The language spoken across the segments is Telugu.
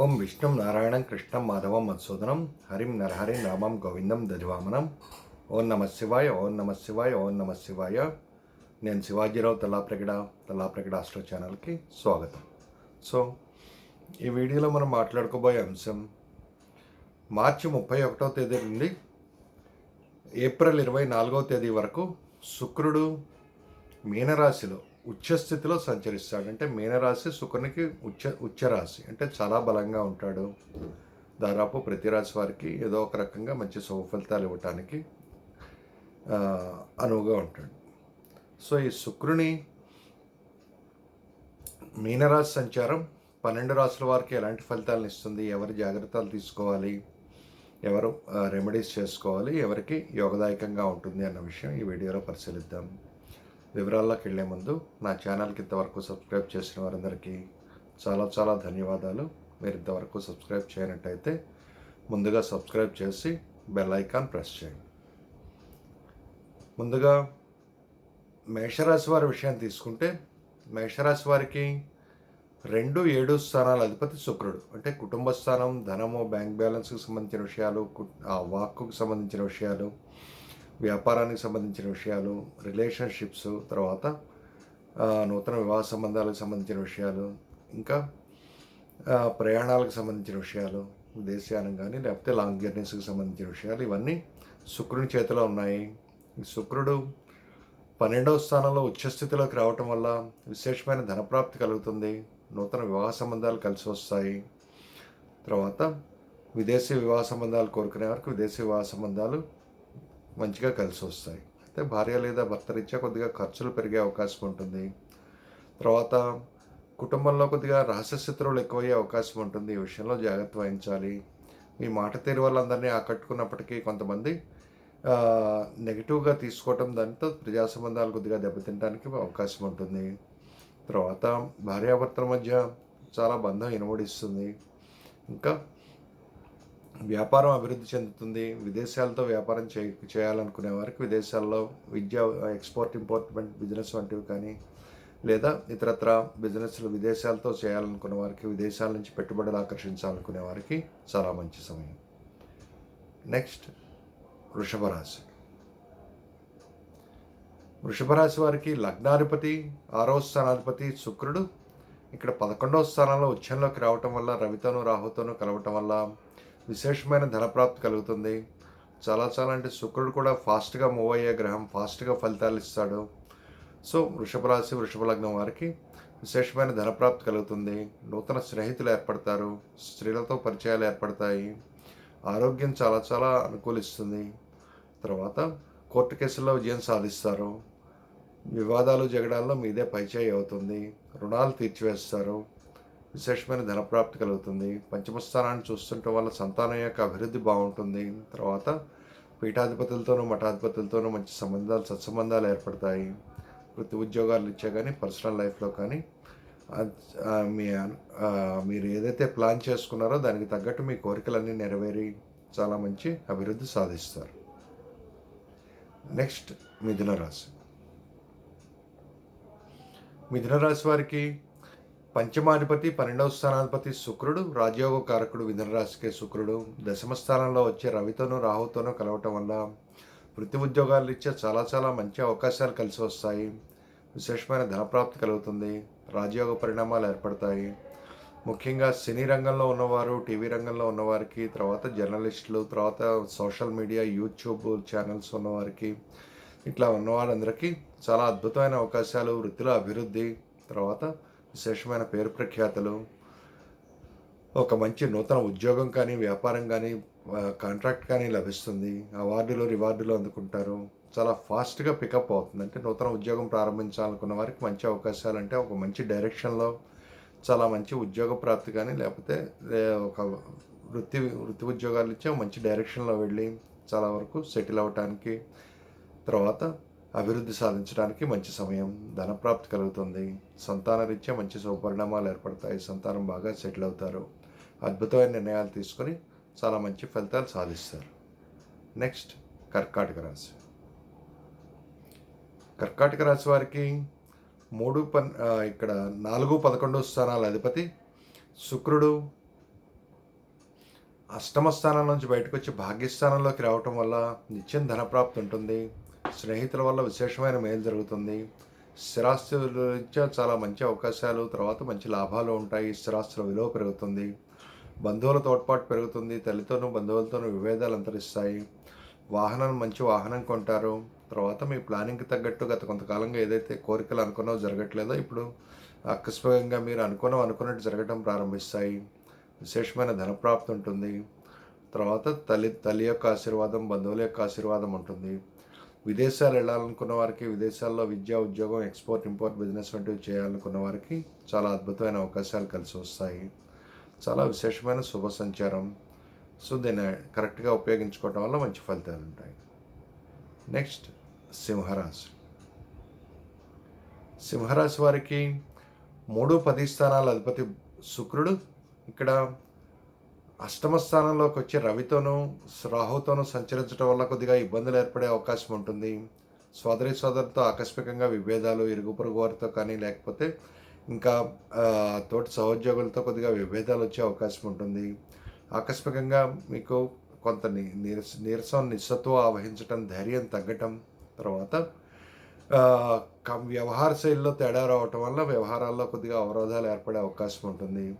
ఓం విష్ణుం నారాయణం కృష్ణం మాధవం మధుసూదనం హరిం నరహరి నామం గోవిందం దదివామనం ఓం నమ శివాయ ఓం నమ శివాయ ఓం నమ శివాయ. నేను శివాజీరావు తల్లాప్రగడ తల్లాప్రగడ ఆస్ట్రో ఛానల్కి స్వాగతం. సో ఈ వీడియోలో మనం మాట్లాడుకోబోయే అంశం మార్చి ముప్పై ఒకటో తేదీ నుండి ఏప్రిల్ ఇరవై నాలుగో తేదీ వరకు శుక్రుడు మీనరాశిలో ఉచ్చస్థితిలో సంచరిస్తాడు. అంటే మీనరాశి శుక్రునికి ఉచ్చ ఉచ్చరాశి. అంటే చాలా బలంగా ఉంటాడు. దాదాపు ప్రతి రాశి వారికి ఏదో ఒక రకంగా మంచి శుభ ఫలితాలు ఇవ్వటానికి అనువుగా ఉంటాడు. సో ఈ శుక్రుని మీనరాశి సంచారం పన్నెండు రాసుల వారికి ఎలాంటి ఫలితాలను ఇస్తుంది? ఎవరు జాగ్రత్తలు తీసుకోవాలి? ఎవరు రెమెడీస్ చేసుకోవాలి? ఎవరికి యోగదాయకంగా ఉంటుంది అన్న విషయం ఈ వీడియోలో పరిశీలిద్దాం. వివరాల్లోకి వెళ్ళే ముందు నా ఛానల్కి ఇంతవరకు సబ్స్క్రైబ్ చేసిన వారందరికీ చాలా చాలా ధన్యవాదాలు. మీరు ఇంతవరకు సబ్స్క్రైబ్ చేయనట్టయితే ముందుగా సబ్స్క్రైబ్ చేసి బెల్ ఐకాన్ ప్రెస్ చేయండి. ముందుగా మేషరాశి వారి విషయం తీసుకుంటే మేషరాశి వారికి రెండు ఏడు స్థానాల అధిపతి శుక్రుడు. అంటే కుటుంబ స్థానం ధనము బ్యాంక్ బ్యాలెన్స్కి సంబంధించిన విషయాలు కు- ఆ వాక్కుకు సంబంధించిన విషయాలు వ్యాపారానికి సంబంధించిన విషయాలు రిలేషన్షిప్స్ తర్వాత నూతన వివాహ సంబంధాలకు సంబంధించిన విషయాలు ఇంకా ప్రయాణాలకు సంబంధించిన విషయాలు దేశయానం కానీ లేకపోతే లాంగ్ జర్నీస్కి సంబంధించిన విషయాలు ఇవన్నీ శుక్రుని చేతిలో ఉన్నాయి. శుక్రుడు పన్నెండవ స్థానంలో ఉచ్చస్థితిలోకి రావటం వల్ల విశేషమైన ధనప్రాప్తి కలుగుతుంది. నూతన వివాహ సంబంధాలు కలిసి వస్తాయి. తర్వాత విదేశీ వివాహ సంబంధాలు కోరుకునే వారికి విదేశీ వివాహ సంబంధాలు మంచిగా కలిసి వస్తాయి. అయితే భార్య లేదా భర్త రీత్యా కొద్దిగా ఖర్చులు పెరిగే అవకాశం ఉంటుంది. తర్వాత కుటుంబంలో కొద్దిగా రహస్యశత్రువులు ఎక్కువయ్యే అవకాశం ఉంటుంది. ఈ విషయంలో జాగ్రత్త వహించాలి. మీ మాట తీరు వాళ్ళందరినీ ఆకట్టుకున్నప్పటికీ కొంతమంది నెగిటివ్గా తీసుకోవటం దానితో ప్రజా సంబంధాలు కొద్దిగా దెబ్బతినడానికి అవకాశం ఉంటుంది. తర్వాత భార్యాభర్తల మధ్య చాలా బంధం ఇనుమడిస్తుంది. ఇంకా వ్యాపారం అభివృద్ధి చెందుతుంది. విదేశాలతో వ్యాపారం చే చేయాలనుకునే వారికి విదేశాల్లో విద్య ఎక్స్పోర్ట్ ఇంపోర్ట్మెంట్ బిజినెస్ వంటివి కానీ లేదా ఇతరత్ర బిజినెస్లు విదేశాలతో చేయాలనుకునే వారికి విదేశాల నుంచి పెట్టుబడులు ఆకర్షించాలనుకునే వారికి చాలా మంచి సమయం. నెక్స్ట్ వృషభ రాశి. వృషభ రాశి వారికి లగ్నాధిపతి ఆరో స్థానాధిపతి శుక్రుడు. ఇక్కడ పదకొండవ స్థానంలో ఉచ్చంలోకి రావటం వల్ల రవితోనూ రాహుతోనూ కలవటం వల్ల విశేషమైన ధనప్రాప్తి కలుగుతుంది. చాలా చాలా అంటే శుక్రుడు కూడా ఫాస్ట్గా మూవ్ అయ్యే గ్రహం ఫాస్ట్గా ఫలితాలు ఇస్తాడు. సో వృషభ రాశి వృషభ లగ్నం వారికి విశేషమైన ధనప్రాప్తి కలుగుతుంది. నూతన స్నేహితులు ఏర్పడతారు స్త్రీలతో పరిచయాలు ఏర్పడతాయి ఆరోగ్యం చాలా చాలా అనుకూలిస్తుంది. తర్వాత కోర్టు కేసుల్లో విజయం సాధిస్తారు. వివాదాలు జగడాల్లో మీదే పైచేయి అవుతుంది. రుణాలు తీర్చివేస్తారు. విశేషమైన ధనప్రాప్తి కలుగుతుంది. పంచమ స్థానాన్ని చూస్తుంటే వల్ల సంతానం యొక్క అభివృద్ధి బాగుంటుంది. తర్వాత పీఠాధిపతులతోనూ మఠాధిపతులతోనూ మంచి సంబంధాలు సత్సంబంధాలు ఏర్పడతాయి. వృత్తి ఉద్యోగాలు ఇచ్చే కానీ పర్సనల్ లైఫ్లో కానీ మీ మీరు ఏదైతే ప్లాన్ చేసుకున్నారో దానికి తగ్గట్టు మీ కోరికలన్నీ నెరవేరి చాలా మంచి అభివృద్ధి సాధిస్తారు. నెక్స్ట్ మిథున రాశి మిథున రాశి వారికి పంచమాధిపతి పన్నెండవ స్థానాధిపతి శుక్రుడు రాజయోగ కారకుడు మిథున శుక్రుడు. దశమ స్థానంలో వచ్చే రవితోనూ రాహుతోనూ కలవటం వల్ల వృత్తి ఉద్యోగాలు ఇచ్చే చాలా చాలా మంచి అవకాశాలు కలిసి వస్తాయి. విశేషమైన ధనప్రాప్తి కలుగుతుంది. రాజయోగ పరిణామాలు ఏర్పడతాయి. ముఖ్యంగా సినీ రంగంలో ఉన్నవారు టీవీ రంగంలో ఉన్నవారికి తర్వాత జర్నలిస్టులు తర్వాత సోషల్ మీడియా యూట్యూబ్ ఛానల్స్ ఉన్నవారికి ఇట్లా ఉన్నవారందరికీ చాలా అద్భుతమైన అవకాశాలు వృత్తిలో అభివృద్ధి తర్వాత విశేషమైన పేరు ప్రఖ్యాతలు ఒక మంచి నూతన ఉద్యోగం కానీ వ్యాపారం కానీ కాంట్రాక్ట్ కానీ లభిస్తుంది. అవార్డులు రివార్డులు అందుకుంటారు. చాలా ఫాస్ట్గా పికప్ అవుతుంది. అంటే నూతన ఉద్యోగం ప్రారంభించాలనుకున్న వారికి మంచి అవకాశాలు అంటే ఒక మంచి డైరెక్షన్లో చాలా మంచి ఉద్యోగ ప్రాప్తి కానీ లేకపోతే ఒక వృత్తి వృత్తి ఉద్యోగాలు ఇచ్చే మంచి డైరెక్షన్లో వెళ్ళి చాలా వరకు సెటిల్ అవ్వటానికి తర్వాత అభివృద్ధి సాధించడానికి మంచి సమయం ధనప్రాప్తి కలుగుతుంది. సంతాన రీత్యా మంచి శుభపరిణామాలు ఏర్పడతాయి. సంతానం బాగా సెటిల్ అవుతారు. అద్భుతమైన నిర్ణయాలు తీసుకొని చాలా మంచి ఫలితాలు సాధిస్తారు. నెక్స్ట్ కర్కాటక రాశి. కర్కాటక రాశి వారికి మూడు పన్ ఇక్కడ నాలుగు పదకొండు స్థానాల అధిపతి శుక్రుడు. అష్టమ స్థానం నుంచి బయటకు వచ్చి భాగ్యస్థానంలోకి రావటం వల్ల నిత్యం ధనప్రాప్తి ఉంటుంది. స్నేహితుల వల్ల విశేషమైన మేలు జరుగుతుంది. స్థిరాస్తుల రీత్యా చాలా మంచి అవకాశాలు తర్వాత మంచి లాభాలు ఉంటాయి. స్థిరాస్తుల విలువ పెరుగుతుంది. బంధువుల తోడ్పాటు పెరుగుతుంది. తల్లితోనూ బంధువులతోనూ విభేదాలు అంతరిస్తాయి. వాహనం మంచి వాహనం కొంటారు. తర్వాత మీ ప్లానింగ్కి తగ్గట్టు గత కొంతకాలంగా ఏదైతే కోరికలు అనుకున్నో జరగట్లేదో ఇప్పుడు ఆకస్మికంగా మీరు అనుకున్న అనుకున్నట్టు జరగటం ప్రారంభిస్తాయి. విశేషమైన ధనప్రాప్తి ఉంటుంది. తర్వాత తల్లి తల్లి యొక్క ఆశీర్వాదం బంధువుల యొక్క ఆశీర్వాదం ఉంటుంది. విదేశాలు వెళ్ళాలనుకున్న వారికి విదేశాల్లో విద్యా ఉద్యోగం ఎక్స్పోర్ట్ ఇంపోర్ట్ బిజినెస్ వంటివి చేయాలనుకున్న వారికి చాలా అద్భుతమైన అవకాశాలు కలిసి వస్తాయి. చాలా విశేషమైన శుభ సంచారం. సో దీన్ని కరెక్ట్గా ఉపయోగించుకోవటం వల్ల మంచి ఫలితాలు ఉంటాయి. నెక్స్ట్ సింహరాశి. సింహరాశి వారికి మూడు పది స్థానాల అధిపతి శుక్రుడు. ఇక్కడ అష్టమ స్థానంలోకి వచ్చి రవితోనూ రాహుతోనూ సంచరించడం వల్ల కొద్దిగా ఇబ్బందులు ఏర్పడే అవకాశం ఉంటుంది. సోదరి సోదరుతో ఆకస్మికంగా విభేదాలు ఇరుగు పొరుగు వారితో కానీ లేకపోతే ఇంకా తోటి సహోద్యోగులతో కొద్దిగా విభేదాలు వచ్చే అవకాశం ఉంటుంది. ఆకస్మికంగా మీకు కొంత నీరస నీరసం నిస్సత్వం ఆవహించటం ధైర్యం తగ్గటం తర్వాత కం- వ్యవహార శైలిలో తేడా రావటం వల్ల వ్యవహారాల్లో కొద్దిగా అవరోధాలు ఏర్పడే అవకాశం ఉంటుంది.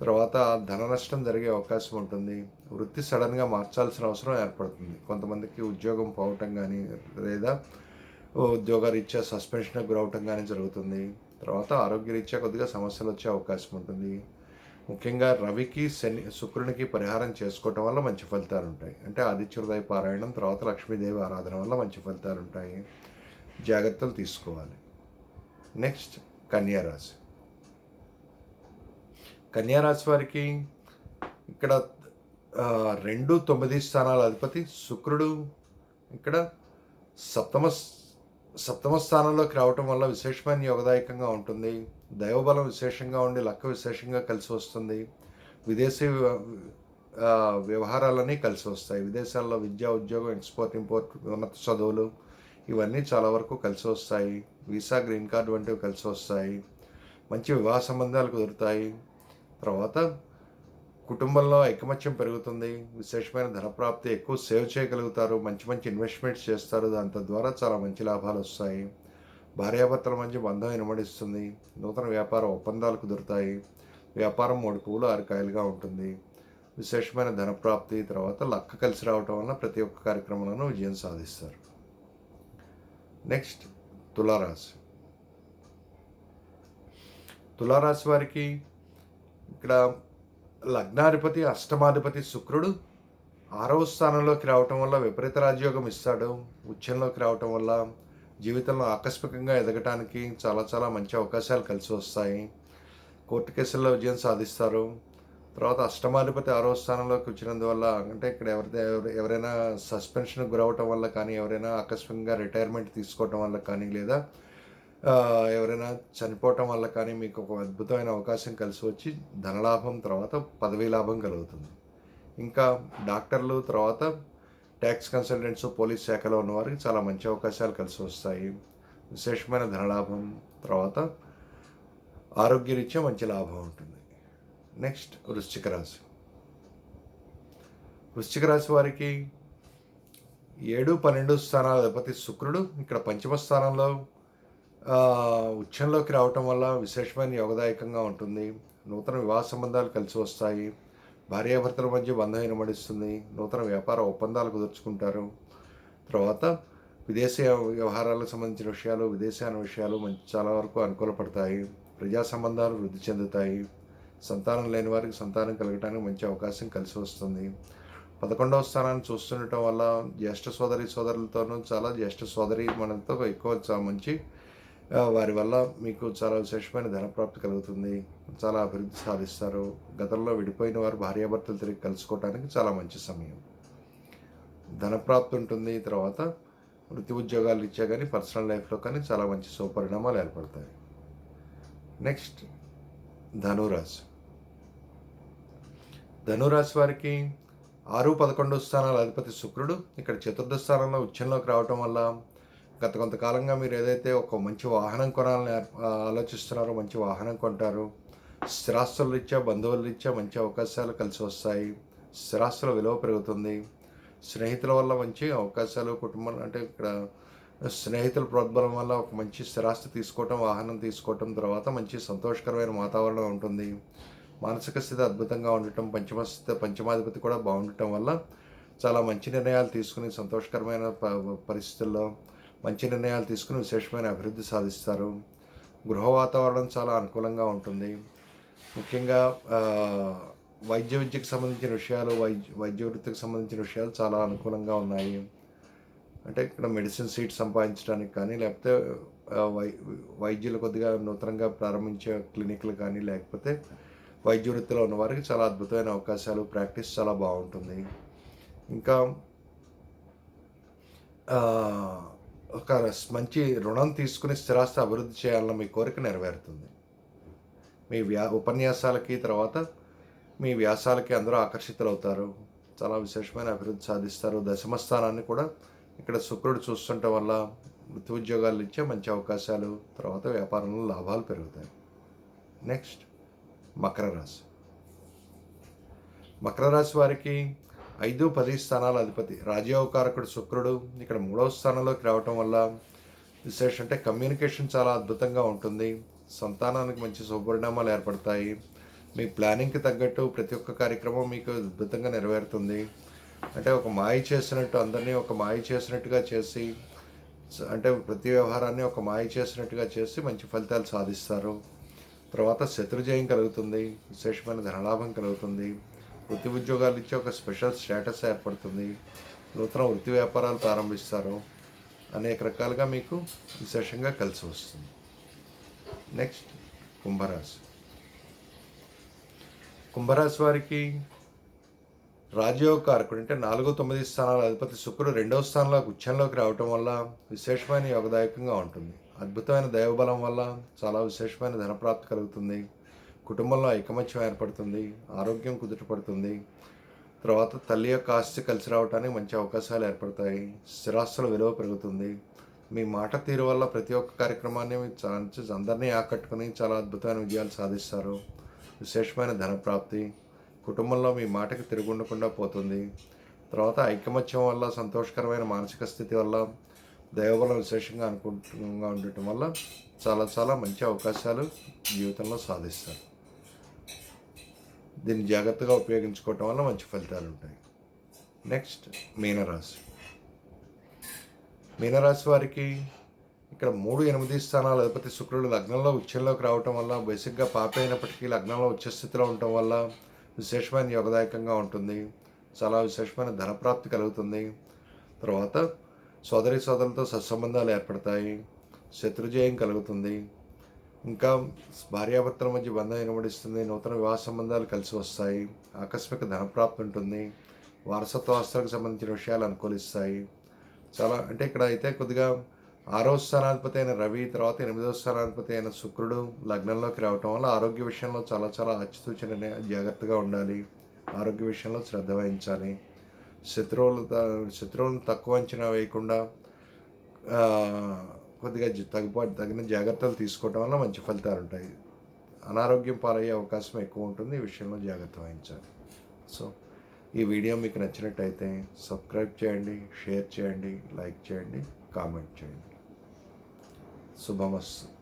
తర్వాత ధన నష్టం జరిగే అవకాశం ఉంటుంది. వృత్తి సడన్గా మార్చాల్సిన అవసరం ఏర్పడుతుంది. కొంతమందికి ఉద్యోగం పోవటం కానీ లేదా ఉద్యోగరీత్యా సస్పెన్షన్కి గురవటం కానీ జరుగుతుంది. తర్వాత ఆరోగ్యరీత్యా కొద్దిగా సమస్యలు వచ్చే అవకాశం ఉంటుంది. ముఖ్యంగా రవికి శని శుక్రునికి పరిహారం చేసుకోవటం వల్ల మంచి ఫలితాలు ఉంటాయి. అంటే ఆదిత్య పారాయణం తర్వాత లక్ష్మీదేవి ఆరాధన వల్ల మంచి ఫలితాలు ఉంటాయి. జాగ్రత్తలు తీసుకోవాలి. నెక్స్ట్ కన్యారాశి కన్యారాశి కన్యా వారికి ఇక్కడ రెండు తొమ్మిది స్థానాల అధిపతి శుక్రుడు ఇక్కడ సప్తమ సప్తమ స్థానంలోకి రావటం వల్ల విశేషమైన యోగదాయకంగా ఉంటుంది. దైవబలం విశేషంగా ఉండి లక్క విశేషంగా కలిసి వస్తుంది. విదేశీ వ్యవహారాలన్నీ కలిసి వస్తాయి. విదేశాల్లో విద్యా ఉద్యోగం ఎక్స్పోర్ట్ ఇంపోర్ట్ ఉన్నత చదువులు ఇవన్నీ చాలా వరకు కలిసి వస్తాయి. వీసా గ్రీన్ కార్డ్ వంటివి కలిసి వస్తాయి. మంచి వివాహ సంబంధాలు కుదురుతాయి. తర్వాత కుటుంబంలో ఐకమత్యం పెరుగుతుంది విశేషమైన ధనప్రాప్తి ఎక్కువ సేవ్ చేయగలుగుతారు మంచి మంచి ఇన్వెస్ట్మెంట్స్ చేస్తారు దాని ద్వారా చాలా మంచి లాభాలు వస్తాయి. భార్యాభర్తల మధ్య బంధం ఇనుమడిస్తుంది నూతన వ్యాపార ఒప్పందాలు కుదురుతాయి వ్యాపారం మూడు పువ్వులు ఆరుకాయలుగా ఉంటుంది. విశేషమైన ధనప్రాప్తి తర్వాత లక్క కలిసి రావటం వల్ల ప్రతి ఒక్క కార్యక్రమంలోనూ విజయం సాధిస్తారు. నెక్స్ట్ తులారాశి. తులారాశి వారికి ఇక్కడ లగ్నాధిపతి అష్టమాధిపతి శుక్రుడు ఆరవ స్థానంలోకి రావటం వల్ల విపరీత రాజయోగం ఇస్తాడు. ఉచ్చంలోకి రావటం వల్ల జీవితంలో ఆకస్మికంగా ఎదగటానికి చాలా చాలా మంచి అవకాశాలు కలిసి వస్తాయి. కోర్టు కేసుల్లో విజయం సాధిస్తారు. తర్వాత అష్టమాధిపతి ఆరో స్థానంలోకి వచ్చినందువల్ల అంటే ఇక్కడ ఎవరిదే ఎవరైనా సస్పెన్షన్ గురవటం వల్ల కానీ ఎవరైనా ఆకస్మికంగా రిటైర్మెంట్ తీసుకోవటం వల్ల కానీ లేదా ఎవరైనా చనిపోవటం వల్ల కానీ మీకు ఒక అద్భుతమైన అవకాశం కలిసి వచ్చి ధనలాభం తర్వాత పదవీ లాభం కలుగుతుంది. ఇంకా డాక్టర్లు తర్వాత ట్యాక్స్ కన్సల్టెంట్స్ పోలీస్ శాఖలో ఉన్నవారికి చాలా మంచి అవకాశాలు కలిసి వస్తాయి. విశేషమైన ధనలాభం తర్వాత ఆరోగ్యరీత్యా మంచి లాభం ఉంటుంది. నెక్స్ట్ వృశ్చిక రాశి. వృశ్చిక రాశి వారికి ఏడు పన్నెండు స్థానాల అధిపతి శుక్రుడు. ఇక్కడ పంచమ స్థానంలో ఉచ్చంలోకి రావటం వల్ల విశేషమైన యోగదాయకంగా ఉంటుంది. నూతన వివాహ సంబంధాలు కలిసి వస్తాయి. భార్యాభర్తల మధ్య బంధం ఇనమడిస్తుంది. నూతన వ్యాపార ఒప్పందాలు కుదుర్చుకుంటారు. తర్వాత విదేశీ వ్యవహారాలకు సంబంధించిన విషయాలు విదేశాన విషయాలు మంచి చాలా వరకు అనుకూలపడతాయి ప్రజా సంబంధాలు వృద్ధి చెందుతాయి. సంతానం లేని వారికి సంతానం కలగటానికి మంచి అవకాశం కలిసి వస్తుంది. పదకొండవ స్థానాన్ని చూస్తుండటం వల్ల జ్యేష్ఠ సోదరి సోదరులతోనూ చాలా జ్యేష్ఠ సోదరి మనతో ఎక్కువ మంచి వారి వల్ల మీకు చాలా విశేషమైన ధనప్రాప్తి కలుగుతుంది. చాలా అభివృద్ధి సాధిస్తారు. గతంలో విడిపోయిన వారు భార్యాభర్తలు తిరిగి కలుసుకోవడానికి చాలా మంచి సమయం. ధనప్రాప్తి ఉంటుంది. తర్వాత వృత్తి ఉద్యోగాలు ఇచ్చా కానీ పర్సనల్ లైఫ్లో కానీ చాలా మంచి సుపరిణామాలు ఏర్పడతాయి. నెక్స్ట్ ధనురాశి. ధనురాశి వారికి ఆరు పదకొండు స్థానాల అధిపతి శుక్రుడు. ఇక్కడ చతుర్థ స్థానంలో ఉచ్చంలోకి రావటం వల్ల గత కొంతకాలంగా మీరు ఏదైతే ఒక మంచి వాహనం కొనాలని ఆలోచిస్తున్నారో మంచి వాహనం కొంటారు స్థిరాస్తుల రీత్యా బంధువుల రీత్యా మంచి అవకాశాలు కలిసి వస్తాయి స్థిరాస్తుల విలువ పెరుగుతుంది స్నేహితుల వల్ల మంచి అవకాశాలు కుటుంబం అంటే ఇక్కడ స్నేహితుల ప్రోద్బలం వల్ల ఒక మంచి స్థిరాస్తి తీసుకోవటం వాహనం తీసుకోవటం తర్వాత మంచి సంతోషకరమైన వాతావరణం ఉంటుంది. మానసిక స్థితి అద్భుతంగా ఉండటం పంచమ స్థితి పంచమాధిపతి కూడా బాగుండటం వల్ల చాలా మంచి నిర్ణయాలు తీసుకుని సంతోషకరమైన ప- పరిస్థితుల్లో మంచి నిర్ణయాలు తీసుకుని విశేషమైన అభివృద్ధి సాధిస్తారు. గృహ వాతావరణం చాలా అనుకూలంగా ఉంటుంది. ముఖ్యంగా వైద్య విద్యకు సంబంధించిన విషయాలు వైద్య వైద్య వృత్తికి సంబంధించిన విషయాలు చాలా అనుకూలంగా ఉన్నాయి. అంటే ఇక్కడ మెడిసిన్ సీట్ సంపాదించడానికి కానీ లేకపోతే వై వైద్యులు కొద్దిగా నూతనంగా ప్రారంభించే క్లినిక్లు కానీ లేకపోతే వైద్య వృత్తిలో ఉన్న వారికి చాలా అద్భుతమైన అవకాశాలు ప్రాక్టీస్ చాలా బాగుంటుంది. ఇంకా ఒక మంచి రుణం తీసుకుని స్థిరాస్తి అభివృద్ధి చేయాలన్న మీ కోరిక నెరవేరుతుంది. మీ వ్యా ఉపన్యాసాలకి తర్వాత మీ వ్యాసాలకి అందరూ ఆకర్షితులవుతారు. చాలా విశేషమైన అభివృద్ధి సాధిస్తారు. దశమ స్థానాన్ని కూడా ఇక్కడ శుక్రుడు చూస్తుండటం వల్ల వృత్తి ఉద్యోగాలు ఇచ్చే మంచి అవకాశాలు తర్వాత వ్యాపారంలో లాభాలు పెరుగుతాయి. నెక్స్ట్ మకర రాశి. మకర రాశి వారికి ఐదు పది స్థానాల అధిపతి రాజ్యోకారకుడు శుక్రుడు ఇక్కడ మూడవ స్థానంలోకి రావటం వల్ల విశేషం అంటే కమ్యూనికేషన్ చాలా అద్భుతంగా ఉంటుంది. సంతానానికి మంచి శుభపరిణామాలు ఏర్పడతాయి. మీ ప్లానింగ్కి తగ్గట్టు ప్రతి ఒక్క కార్యక్రమం మీకు అద్భుతంగా నెరవేరుతుంది. అంటే ఒక మాయ చేసినట్టు అందరినీ ఒక మాయ చేసినట్టుగా చేసి అంటే ప్రతి వ్యవహారాన్ని ఒక మాయ చేసినట్టుగా చేసి మంచి ఫలితాలు సాధిస్తారు. తర్వాత శత్రుజయం కలుగుతుంది. విశేషమైన ధనలాభం కలుగుతుంది. వృత్తి ఉద్యోగాలు ఇచ్చే ఒక స్పెషల్ స్టేటస్ ఏర్పడుతుంది. నూతన వృత్తి వ్యాపారాలు ప్రారంభిస్తారు. అనేక రకాలుగా మీకు విశేషంగా కలిసి వస్తుంది. నెక్స్ట్ కుంభరాశి. కుంభరాశి వారికి రాజయోగకారకుడు అంటే నాలుగు తొమ్మిది స్థానాల అధిపతి శుక్రుడు రెండవ స్థానంలో గుచ్చంలోకి రావటం వల్ల విశేషమైన యోగదాయకంగా ఉంటుంది. అద్భుతమైన దైవబలం వల్ల చాలా విశేషమైన ధనప్రాప్తి కలుగుతుంది. కుటుంబంలో ఐకమత్యం ఏర్పడుతుంది ఆరోగ్యం కుదుటపడుతుంది. తర్వాత తల్లి యొక్క ఆస్తి కలిసి రావడానికి మంచి అవకాశాలు ఏర్పడతాయి. స్థిరాస్తుల విలువ పెరుగుతుంది. మీ మాట తీరు వల్ల ప్రతి ఒక్క కార్యక్రమాన్ని మీరు అందరినీ ఆకట్టుకుని చాలా అద్భుతమైన విజయాలు సాధిస్తారు. విశేషమైన ధనప్రాప్తి కుటుంబంలో మీ మాటకి తిరుగుండకుండా పోతుంది. తర్వాత ఐకమత్యం వల్ల సంతోషకరమైన మానసిక స్థితి వల్ల దైవబలం విశేషంగా అనుకూలంగా ఉండటం వల్ల చాలా చాలా మంచి అవకాశాలు జీవితంలో సాధిస్తారు. దీన్ని జాగ్రత్తగా ఉపయోగించుకోవటం వల్ల మంచి ఫలితాలు ఉంటాయి. నెక్స్ట్ మీనరాశి. మీనరాశి వారికి ఇక్కడ మూడు ఎనిమిది స్థానాలు. అధిపతి శుక్రుడు లగ్నంలో ఉచ్చంలోకి రావటం వల్ల బేసిక్గా పాప అయినప్పటికీ లగ్నంలో ఉచ్చ స్థితిలో ఉండటం వల్ల విశేషమైన యోగదాయకంగా ఉంటుంది. చాలా విశేషమైన ధనప్రాప్తి కలుగుతుంది. తర్వాత సోదరి సోదరులతో సత్సంబంధాలు ఏర్పడతాయి. శత్రుజయం కలుగుతుంది. ఇంకా భార్యాభర్తల మధ్య బంధం ఏర్పడిస్తుంది నూతన వివాహ సంబంధాలు కలిసి వస్తాయి ఆకస్మిక ధనప్రాప్తి ఉంటుంది వారసత్వ ఆస్తులకు సంబంధించిన విషయాలు అనుకూలిస్తాయి. చాలా అంటే ఇక్కడ అయితే కొద్దిగా ఆరో స్థానాధిపతి అయిన రవి తర్వాత ఎనిమిదవ స్థానాధిపతి అయిన శుక్రుడు లగ్నంలోకి రావటం వల్ల ఆరోగ్య విషయంలో చాలా చాలా అచ్చుతూచన జాగ్రత్తగా ఉండాలి ఆరోగ్య విషయంలో శ్రద్ధ వహించాలి. శత్రువులు శత్రువులను తక్కువ అంచనా వేయకుండా కొద్దిగా తగుపాటు తగిన జాగ్రత్తలు తీసుకోవడం వల్ల మంచి ఫలితాలు ఉంటాయి. అనారోగ్యం పాలయ్యే అవకాశం ఎక్కువ ఉంటుంది. ఈ విషయంలో జాగ్రత్త వహించాలి. సో ఈ వీడియో మీకు నచ్చినట్టయితే సబ్స్క్రైబ్ చేయండి షేర్ చేయండి లైక్ చేయండి కామెంట్ చేయండి. శుభమస్తు.